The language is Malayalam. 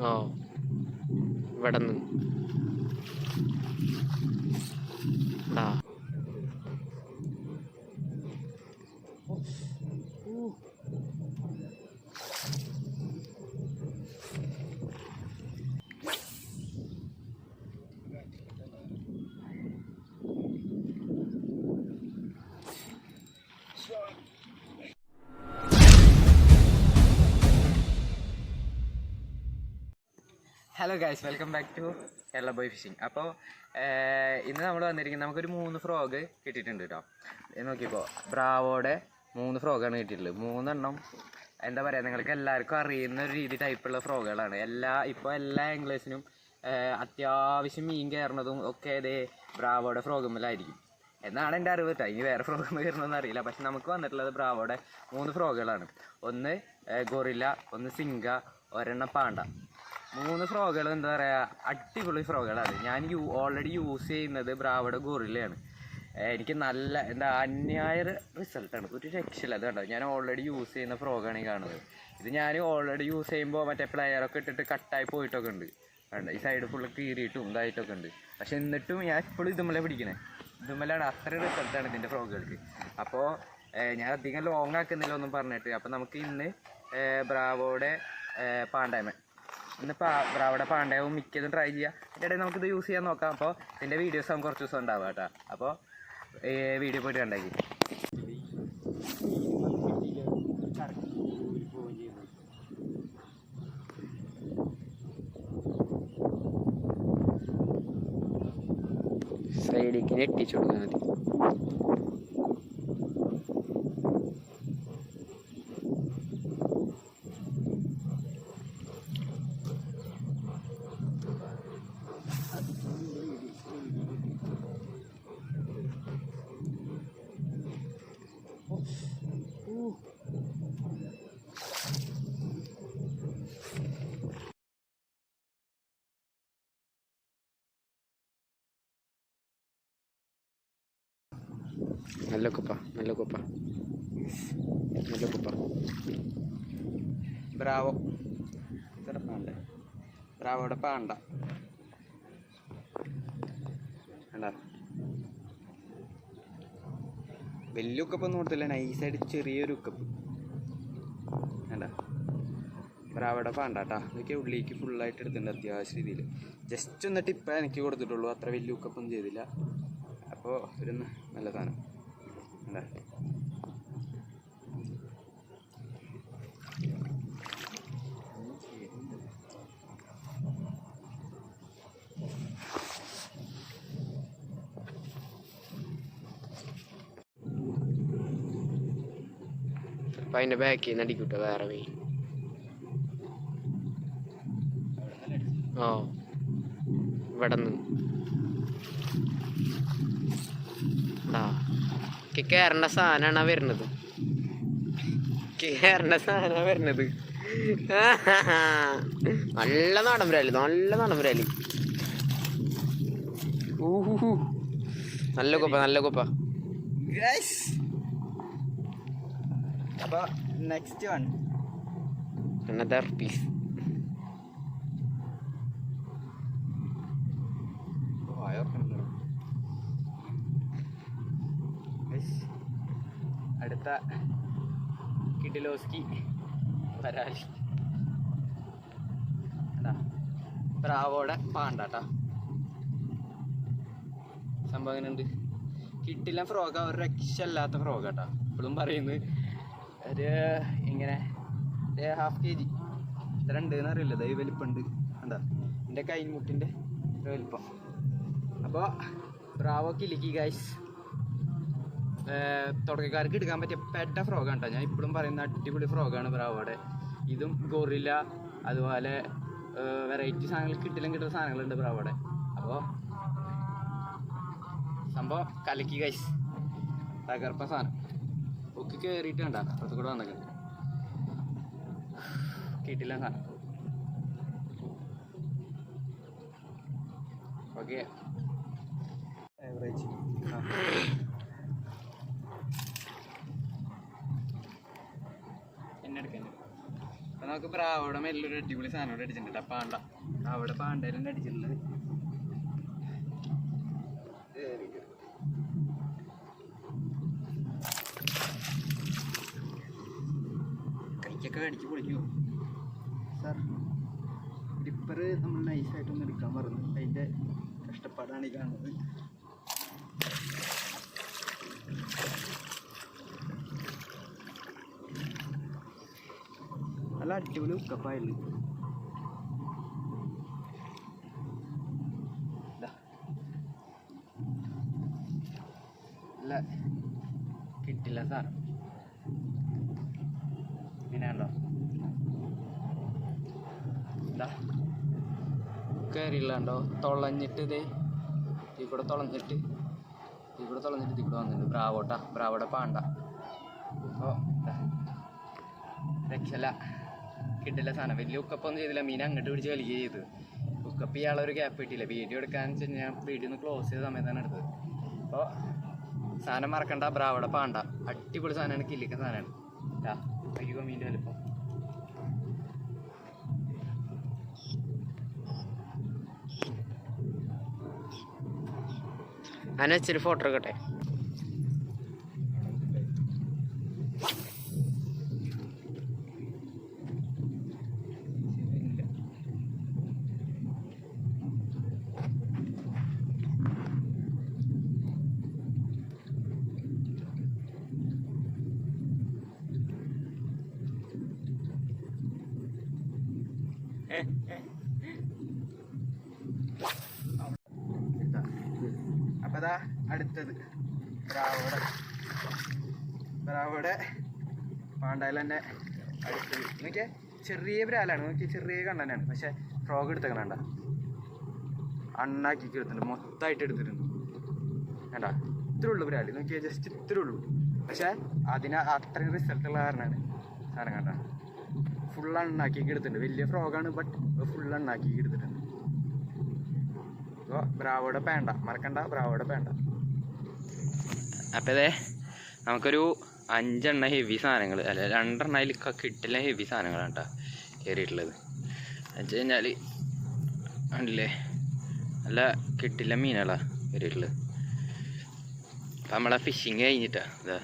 ഓ ഇവിടെ നിന്ന് ആ. Hello guys welcome back to Kerala boy fishing അപ്പോൾ ഇന്ന് നമ്മൾ വന്നിരിക്കുന്നത് നമുക്കൊരു മൂന്ന് ഫ്രോഗ് കിട്ടിയിട്ടുണ്ട് കേട്ടോ നോക്കിയപ്പോൾ ബ്രാവോടെ മൂന്ന് ഫ്രോഗാണ് കിട്ടിയിട്ടുള്ളത്. മൂന്നെണ്ണം എന്താ പറയുക നിങ്ങൾക്ക് എല്ലാവർക്കും അറിയുന്ന ഒരു രീതി ടൈപ്പുള്ള ഫ്രോഗുകളാണ് എല്ലാ ഇപ്പോൾ എല്ലാ ആംഗ്ലേഴ്സിനും അത്യാവശ്യം മീൻ കയറുന്നതും ഒക്കെ ഇതേ ബ്രാവോടെ ഫ്രോഗുമ്മലായിരിക്കും എന്നാണ് എന്റെ അറിവ് കേട്ടോ ഇനി വേറെ ഫ്രോഗ് കയറണമെന്ന് അറിയില്ല. പക്ഷെ നമുക്ക് വന്നിട്ടുള്ളത് ബ്രാവോടെ മൂന്ന് ഫ്രോഗുകളാണ് ഒന്ന് ഗൊറില്ല ഒന്ന് സിംഗ ഒരെണ്ണം പാണ്ട മൂന്ന് ഫ്രോഗുകൾ എന്താ പറയുക അടിപൊളി ഫ്രോഗുകളാണ് ഞാൻ യൂ ഓൾറെഡി യൂസ് ചെയ്യുന്നത് ബ്രാവയുടെ ഗോറിലാണ് എനിക്ക് നല്ല എന്താ അന്യായ റിസൾട്ടാണ് ഒരു രക്ഷയില്ല അത് കണ്ടോ? ഞാൻ ഓൾറെഡി യൂസ് ചെയ്യുന്ന ഫ്രോഗാണ് ഈ കാണുന്നത്. ഇത് ഞാൻ ഓൾറെഡി യൂസ് ചെയ്യുമ്പോൾ മറ്റേ പ്ലെയറൊക്കെ ഇട്ടിട്ട് കട്ടായി പോയിട്ടൊക്കെ ഉണ്ട്. കണ്ടോ? ഈ സൈഡ് ഫുള്ള് കീറിയിട്ടും ഇതായിട്ടൊക്കെ ഉണ്ട്. പക്ഷെ എന്നിട്ടും ഞാൻ എപ്പോഴും ഇതുമല്ലേ പിടിക്കണേ. ഇതുമല്ലാണ് അത്ര റിസൾട്ടാണ് ഇതിന്റെ ഫ്രോഗുകൾക്ക്. അപ്പോൾ ഞാൻ അധികം ലോങ് ആക്കുന്നില്ല ഒന്നും പറഞ്ഞിട്ട്. അപ്പോൾ നമുക്ക് ഇന്ന് ബ്രാവോടെ പാണ്ടായ്മ ഇന്ന് അവിടെ പാണ്ഡ്യവും മിക്കതും ട്രൈ ചെയ്യാം. അതിന്റെ ഇടയിൽ നമുക്കിത് യൂസ് ചെയ്യാൻ നോക്കാം. അപ്പോൾ ഇതിന്റെ വീഡിയോസ് നമുക്ക് കുറച്ച് ദിവസം ഉണ്ടാവുക കേട്ടോ. അപ്പോൾ വീഡിയോ പോയിട്ട് കണ്ടാക്കി സൈഡിലേക്ക് ഞെട്ടിച്ചു കൊടുക്കാൻ മതി. നല്ല കുപ്പ നല്ല കുപ്പ. നല്ല കുപ്പ. ബ്രാവോ. ഇത്ര പാണ്ട. ബ്രാവോയുടെ പാണ്ട. കണ്ടാ? വലിയ ഉക്കപ്പൊന്നും കൊടുത്തില്ല. നൈസായിട്ട് ചെറിയൊരു ഉക്കപ്പ് വേണ്ട ബ്രാവയുടെ പാണ്ടാട്ടാ ഇതൊക്കെ ഉള്ളിലേക്ക് ഫുള്ളായിട്ട് എടുത്തിട്ടുണ്ട് അത്യാവശ്യ രീതിയിൽ ജസ്റ്റ് ഒന്ന് ടിപ്പ് എനിക്ക് കൊടുത്തിട്ടുള്ളൂ. അത്ര വലിയ ഉക്കപ്പൊന്നും ചെയ്തില്ല. അപ്പോൾ ഒരു നല്ല സാധനം വേണ്ട അപ്പം അതിന്റെ ബാക്കിൽ നിന്ന് അടിക്കൂട്ടോ വേറെ വേ ഓ ഇവിടെ നിന്ന്. കയറേണ്ട സാധനമാണ് വരുന്നത്. കയറേണ്ട സാധനമാണ് വരുന്നത്. നല്ല നാടൻ പുരാലി നല്ല നാടൻ പുരാലി ഊഹു നല്ല കുപ്പ നല്ല കുപ്പ. അപ്പോൾ നെക്സ്റ്റ് വൺ അനദർ പീസ് അടുത്ത കിഡിലോസ്കി കണ്ടാ? ബ്രാവോടെ പാണ്ടാട്ടാ സംഭവം എങ്ങനെയുണ്ട്? കിട്ടില്ല ഫ്രോഗ ഒരു രക്ഷ അല്ലാത്ത കേട്ടാ ഇപ്പോഴും പറയുന്നത് ഒരു ഇങ്ങനെ ഹാഫ് കെ ജി ഇത്ര ഉണ്ട് അറിയില്ല ദൈവ വലിപ്പമുണ്ട് കണ്ടോ? എന്റെ കൈമുട്ടിന്റെ ഇത്ര വലിപ്പം. അപ്പോൾ ബ്രാവോ കിലിക്കി ഗൈസ് തുടക്കക്കാർക്ക് എടുക്കാൻ പറ്റിയ പെട്ട ഫ്രോഗാണ് കേട്ടോ ഞാൻ ഇപ്പോഴും പറയുന്ന അടിപൊളി ഫ്രോഗാണ് ബ്രാവോടെ ഇതും ഗൊറില്ല അതുപോലെ വെറൈറ്റി സാധനങ്ങൾ കിട്ടില്ല കിട്ടുന്ന സാധനങ്ങളുണ്ട് ബ്രാവോടെ അപ്പോൾ സംഭവം കലക്കി ഗൈസ് തകർപ്പ സാധനം. ഒക്കെ കയറിയിട്ട് വേണ്ട അപ്പുറത്ത് കൂടെ വന്നൊക്കെ. കിട്ടില്ല സാധനം ഓക്കെ. ആവറേജ് എന്നെ എടുക്കാൻ നമുക്ക് ബ്രാവോടെ മെല്ലൊരു അടിപൊളി സാധനം അടിച്ചിട്ടുണ്ട്. പാണ്ട അവിടെ പാണ്ടേലും അടിച്ചിട്ടുള്ളത്. കൈക്കൊക്കെ അടിച്ച് പൊളിക്കുമോ സാർ ഗ്രിപ്പർ നമ്മൾ നൈസായിട്ടൊന്ന് എടുക്കാൻ പറഞ്ഞു. അതിന്റെ കഷ്ടപ്പാടാണ് ഈ കാണുന്നത്. നല്ല അടിപൊളി ഉക്കപ്പായിരുന്നു. ഇല്ല. കിട്ടില്ല സാധനം ഇതാ കയറിയില്ലാണ്ടോ തുളഞ്ഞിട്ട് ഇതേ ഈ കൂടെ തുളഞ്ഞിട്ട് തൊളഞ്ഞിട്ട് കൂടെ തുളഞ്ഞിട്ട് ഇതിൽ ബ്രാവോട്ടാ ബ്രാവോടെ പാണ്ട. ഓ. രക്ഷല കിട്ടില്ല സാധനം. വലിയ ഉക്കപ്പൊന്നും ചെയ്തില്ല. മീൻ അങ്ങോട്ട് പിടിച്ച് വലിക്കുകയും ചെയ്ത്. ഉക്കപ്പ് ഇയാളൊരു ഗ്യാപ്പ് കിട്ടിയില്ല. വീഡിയോ എടുക്കാന്ന് വെച്ച് ഞാൻ വീഡിയോ ഒന്ന് ക്ലോസ് ചെയ്ത സമയത്താണ് എടുത്തത്. അപ്പോൾ സാധനം മറക്കണ്ട. ബ്രാവോടെ പാണ്ട. അടിപൊളി സാധനമാണ്. കില്ലിക്ക സാധനമാണ്. അയ്യോ മീന്റെ വലുപ്പം. അന ഇച്ചിരി ഫോട്ടോ എടുക്കട്ടെ. അപ്പം അതാ അടുത്തത്. ബ്രാവോടെ ബ്രാവോടെ പാണ്ടായിൽ അടുത്തത്. നോക്കിയ ചെറിയ ബ്രാലാണ് നോക്കി ചെറിയ കണ്ണനാണ്. പക്ഷെ ഫ്രോഗ് എടുത്തേക്കണണ്ട അണ്ണാക്കി എടുത്തിട്ടുണ്ട്. മൊത്തമായിട്ട് എടുത്തിട്ടുണ്ട്. വേണ്ട ഇത്രേ ഉള്ളൂ ബ്രാൽ നോക്കിയാൽ ജസ്റ്റ് ഇത്രേ ഉള്ളൂ. പക്ഷെ അതിന് അത്രയും റിസൾട്ട് ഉള്ള കാരണമാണ് സാധനം കണ്ട. ഫുൾ അണ്ണാക്കി എടുത്തിട്ടുണ്ട്. വലിയ ഫ്രോഗാണ് ബട്ട് ഫുൾ അണ്ണാക്കി എടുത്തിട്ടുണ്ട്. ബ്രാവോടെ പേണ്ട. മറക്കണ്ട ബ്രാവോടെ പേണ്ട. അപ്പോൾ ഇതേ നമുക്കൊരു അഞ്ചെണ്ണ ഹെവി സാധനങ്ങൾ അല്ല രണ്ടെണ്ണ അതിൽ കിട്ടില്ല ഹെവി സാധനങ്ങളാണ് കേട്ടോ കയറിയിട്ടുള്ളത് വെച്ച് കഴിഞ്ഞാൽ കണ്ടില്ലേ? നല്ല കിട്ടില്ല മീനുകളാണ് കയറിയിട്ടുള്ളത് അപ്പം നമ്മളെ ഫിഷിങ് കഴിഞ്ഞിട്ടാ ഇതാ.